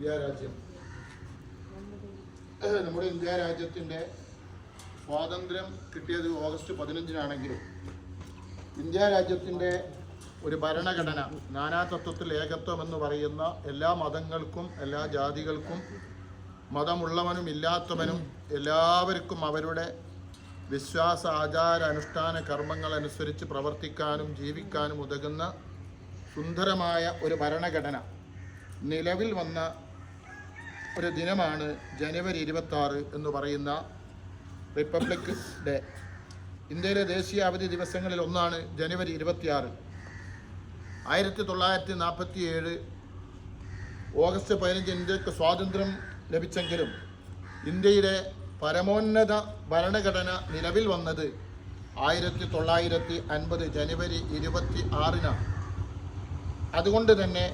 India രാജ്യം. നമ്മുടെ India രാജ്യത്തിന്റെ സ്വാതന്ത്ര്യം കിട്ടിയത് ഓഗസ്റ്റ് പതിനഞ്ചിനാണെങ്കിലും ഇന്ത്യ രാജ്യത്തിന്റെ ഒരു ഭരണഘടന നാനാതത്വത്തിൽ ഏകത്വം എന്ന് പറയുന്ന എല്ലാ മതങ്ങൾക്കും എല്ലാ ജാതികൾക്കും മതമുള്ളവനും ഇല്ലാത്തവനും എല്ലാവർക്കും അവരുടെ വിശ്വാസ ആചാര അനുഷ്ഠാന കർമ്മങ്ങൾ അനുസരിച്ച് പ്രവർത്തിക്കാനും ജീവിക്കാനും ഉതകുന്ന സുന്ദരമായ ഒരു ഭരണഘടന. നിലവിൽ വന്ന ഒരു ദിനമാണ് ജനുവരി ഇരുപത്തി ആറ് എന്ന് പറയുന്ന റിപ്പബ്ലിക് ഡേ. ഇന്ത്യയിലെ ദേശീയ അവധി ദിവസങ്ങളിൽ ഒന്നാണ് ജനുവരി ഇരുപത്തിയാറ്. ആയിരത്തി തൊള്ളായിരത്തി നാൽപ്പത്തി ഏഴ് ഓഗസ്റ്റ് പതിനഞ്ച് ഇന്ത്യയ്ക്ക് സ്വാതന്ത്ര്യം ലഭിച്ചെങ്കിലും ഇന്ത്യയുടെ പരമോന്നത ഭരണഘടന നിലവിൽ വന്നത് ആയിരത്തി തൊള്ളായിരത്തി അൻപത് ജനുവരി ഇരുപത്തി ആറിനാണ് അതുകൊണ്ട് തന്നെ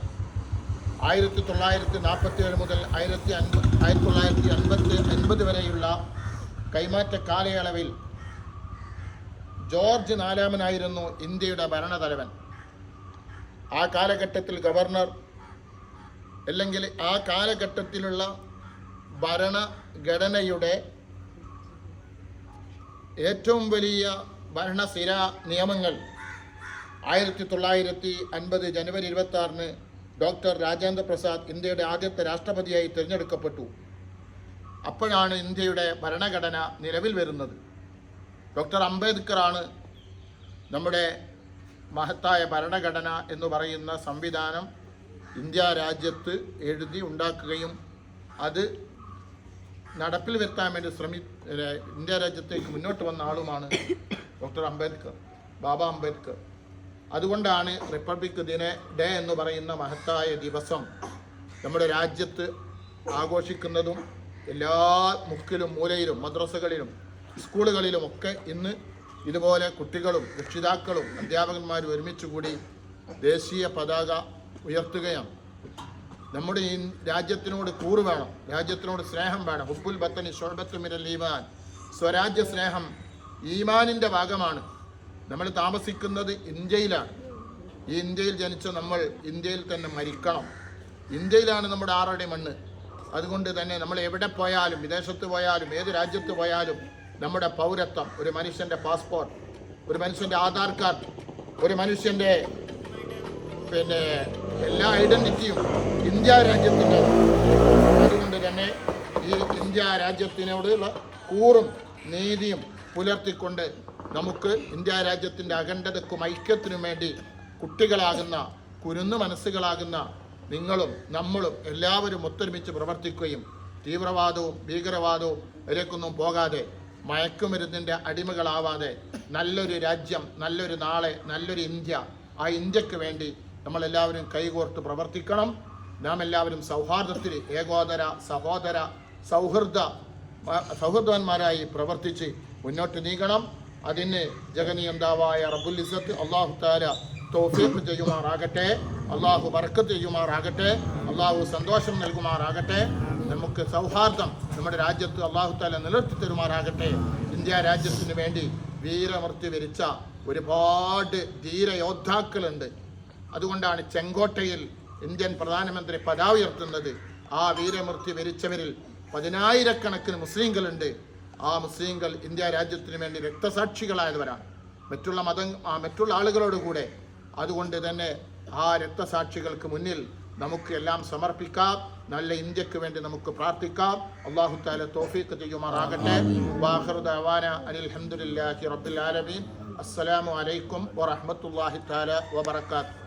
ആയിരത്തി തൊള്ളായിരത്തി നാൽപ്പത്തി ഏഴ് മുതൽ ആയിരത്തി അൻപത് ആയിരത്തി തൊള്ളായിരത്തി അൻപത്തി അൻപത് വരെയുള്ള കൈമാറ്റ കാലയളവിൽ ജോർജ് നാലാമനായിരുന്നു ഇന്ത്യയുടെ ഭരണതലവൻ. ആ കാലഘട്ടത്തിൽ ഗവർണർ അല്ലെങ്കിൽ ആ കാലഘട്ടത്തിലുള്ള ഭരണഘടനയുടെ ഏറ്റവും വലിയ ഭരണസ്ഥിര നിയമങ്ങൾ ആയിരത്തി തൊള്ളായിരത്തി അൻപത് ജനുവരി ഇരുപത്തി ആറിന് ഡോക്ടർ രാജേന്ദ്ര പ്രസാദ് ഇന്ത്യയുടെ ആദ്യത്തെ രാഷ്ട്രപതിയായി തിരഞ്ഞെടുക്കപ്പെട്ടു. അപ്പോഴാണ് ഇന്ത്യയുടെ ഭരണഘടന നിലവിൽ വരുന്നത്. ഡോക്ടർ അംബേദ്കറാണ് നമ്മുടെ മഹത്തായ ഭരണഘടന എന്ന് പറയുന്ന സംവിധാനം ഇന്ത്യ രാജ്യത്ത് എഴുതി ഉണ്ടാക്കുകയും അത് നടപ്പിൽ വരുത്താൻ വേണ്ടി ശ്രമി ഇന്ത്യ രാജ്യത്തേക്ക് മുന്നോട്ട് വന്ന ആളുമാണ് ഡോക്ടർ അംബേദ്കർ ബാബ അംബേദ്കർ. അതുകൊണ്ടാണ് റിപ്പബ്ലിക് ദിന ഡേ എന്ന് പറയുന്ന മഹത്തായ ദിവസം നമ്മുടെ രാജ്യത്ത് ആഘോഷിക്കുന്നതും എല്ലാ മുക്കിലും മൂലയിലും മദ്രസകളിലും സ്കൂളുകളിലും ഒക്കെ ഇന്ന് ഇതുപോലെ കുട്ടികളും രക്ഷിതാക്കളും അധ്യാപകന്മാരും ഒരുമിച്ച് കൂടി ദേശീയ പതാക ഉയർത്തുകയാണ്. നമ്മുടെ ഈ രാജ്യത്തിനോട് കൂറ് വേണം രാജ്യത്തിനോട് സ്നേഹം വേണം. ഹുബുൽ ബത്തനി ഷോബത്ത് ഈമാൻ. സ്വരാജ്യ സ്നേഹം ഈമാനിന്റെ ഭാഗമാണ്. നമ്മൾ താമസിക്കുന്നത് ഇന്ത്യയിലാണ്. ഈ ഇന്ത്യയിൽ ജനിച്ച നമ്മൾ ഇന്ത്യയിൽ തന്നെ മരിക്കണം ഇന്ത്യയിലാണ് നമ്മുടെ ആറടി മണ്ണ്. അതുകൊണ്ട് തന്നെ നമ്മൾ എവിടെ പോയാലും വിദേശത്ത് പോയാലും ഏത് രാജ്യത്ത് പോയാലും നമ്മുടെ പൗരത്വം ഒരു മനുഷ്യന്റെ പാസ്പോർട്ട് ഒരു മനുഷ്യന്റെ ആധാർ കാർഡ് ഒരു മനുഷ്യന്റെ പിന്നെ എല്ലാ ഐഡന്റിറ്റിയും ഇന്ത്യ രാജ്യത്തിന്റെ അതുകൊണ്ട് തന്നെ ഈ ഇന്ത്യ രാജ്യത്തിനോടുള്ള കൂറും നീതിയും പുലർത്തിക്കൊണ്ട് നമുക്ക് ഇന്ത്യ രാജ്യത്തിന്റെ അഖണ്ഡതക്കും ഐക്യത്തിനും വേണ്ടി കുട്ടികളാകുന്ന കുരുന്നു മനസ്സുകളാകുന്ന നിങ്ങളും നമ്മളും എല്ലാവരും ഒത്തൊരുമിച്ച് പ്രവർത്തിക്കുകയും തീവ്രവാദവും ഭീകരവാദവും ഇതിലേക്കൊന്നും പോകാതെ മയക്കുമരുന്നിന്റെ അടിമകളാവാതെ നല്ലൊരു രാജ്യം നല്ലൊരു നാളെ നല്ലൊരു ഇന്ത്യ ആ ഇന്ത്യയ്ക്ക് വേണ്ടി നമ്മളെല്ലാവരും കൈകോർത്ത് പ്രവർത്തിക്കണം. നാം എല്ലാവരും സൗഹാർദ്ദത്തിൽ ഏകോദര സഹോദര സൗഹൃദ സൗഹൃദവാന്മാരായി പ്രവർത്തിച്ച് മുന്നോട്ട് നീങ്ങണം. അതിന് ജഗനിയന്താവായ റബുൽ ഇസത്ത് അള്ളാഹു താര തോഫീഖ് ചെയ്യുമാറാകട്ടെ. അള്ളാഹു ബർക്കത്ത് ചെയ്യുമാറാകട്ടെ. അള്ളാഹു സന്തോഷം നൽകുമാറാകട്ടെ. നമുക്ക് സൗഹാർദ്ദം നമ്മുടെ രാജ്യത്ത് അള്ളാഹു താല നിലനിർത്തി തരുമാറാകട്ടെ. ഇന്ത്യ രാജ്യത്തിന് വേണ്ടി വീരമൃത്യു വരിച്ച ഒരുപാട് ധീരയോദ്ധാക്കളുണ്ട്. അതുകൊണ്ടാണ് ചെങ്കോട്ടയിൽ ഇന്ത്യൻ പ്രധാനമന്ത്രി പതാക ഉയർത്തുന്നത്. ആ വീരമൃത്യു വരിച്ചവരിൽ പതിനായിരക്കണക്കിന് മുസ്ലിങ്ങളുണ്ട് ആ മുസ്ലിങ്ങൾ ഇന്ത്യ രാജ്യത്തിന് വേണ്ടി രക്തസാക്ഷികളായവരാണ്. മറ്റുള്ള മത മറ്റുള്ള ആളുകളോട് കൂടെ അതുകൊണ്ട് തന്നെ ആ രക്തസാക്ഷികൾക്ക് മുന്നിൽ നമുക്ക് എല്ലാം സമർപ്പിക്കാം. നല്ല ഇന്ത്യയ്ക്ക് വേണ്ടി നമുക്ക് പ്രാർത്ഥിക്കാം. അള്ളാഹു താല തോഫീക്ക് ചെയ്യുമാറാകട്ടെ. വാഹൃദ അവാന അനിൽ ഹംദുലില്ലാഹി റബ്ബിൽ ആലമീൻ. അസ്സലാമു അലൈക്കും വറഹ്മത്തുള്ളാഹി തആല വബറകാതുഹു.